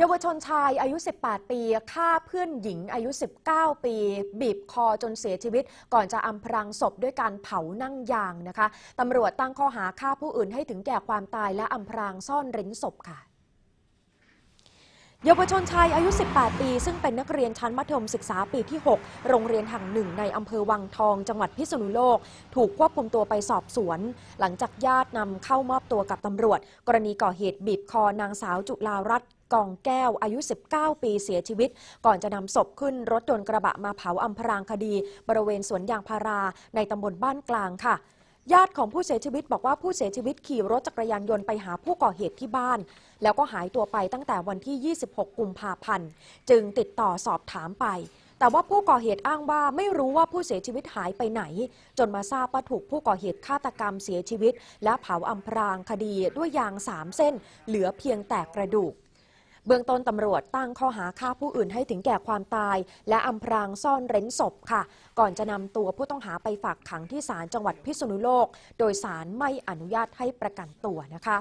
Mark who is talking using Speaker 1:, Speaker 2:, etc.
Speaker 1: เยาวชนชายอายุ 18 ปีฆ่าเพื่อนหญิงอายุ 19 ปี บีบคอจนเสียชีวิต ก่อนจะอำพรางศพด้วยการเผานั่งยางนะคะตำรวจตั้งข้อหาฆ่าผู้อื่นให้ถึงแก่ความตายและอำพรางซ่อนเร้นศพค่ะ เยาวชนชายอายุ 18 ปี ซึ่งเป็นนักเรียนชั้นมัธยมศึกษาปีที่ 6 โรงเรียนแห่งหนึ่งในอำเภอวังทอง จังหวัดพิษณุโลก ถูกควบคุมตัวไปสอบสวน หลังจากญาตินำเข้ามอบตัวกับตำรวจ กรณีก่อเหตุบีบคอนางสาวจุลารัตน์กองแก้วอายุ 19 ปีเสียชีวิต ก่อนจะนำศพขึ้นรถยนต์กระบะมาเผาอำพรางคดี บริเวณสวนยางพาราในตำบลบ้านกลางค่ะ ญาติของผู้เสียชีวิตบอกว่าผู้เสียชีวิตขี่รถจักรยานยนต์ไปหาผู้ก่อเหตุที่บ้าน แล้วก็หายตัวไปตั้งแต่วันที่ 26 กุมภาพันธ์ จึงติดต่อสอบถามไป แต่ว่าผู้ก่อเหตุอ้างว่าไม่รู้ว่าผู้เสียชีวิตหายไปไหน จนมาทราบว่าถูกผู้ก่อเหตุฆาตกรรมเสียชีวิต และเผาอำพรางคดีด้วยยางสามเส้น เหลือเพียงแต่กระดูก เบื้องต้นตำรวจตั้งข้อหาฆ่าผู้อื่นให้ถึงแก่ความตาย และอำพรางซ่อนเร้นศพค่ะ ก่อนจะนำตัวผู้ต้องหาไปฝากขังที่ศาลจังหวัดพิษณุโลก โดยศาลไม่อนุญาตให้ประกันตัวนะคะ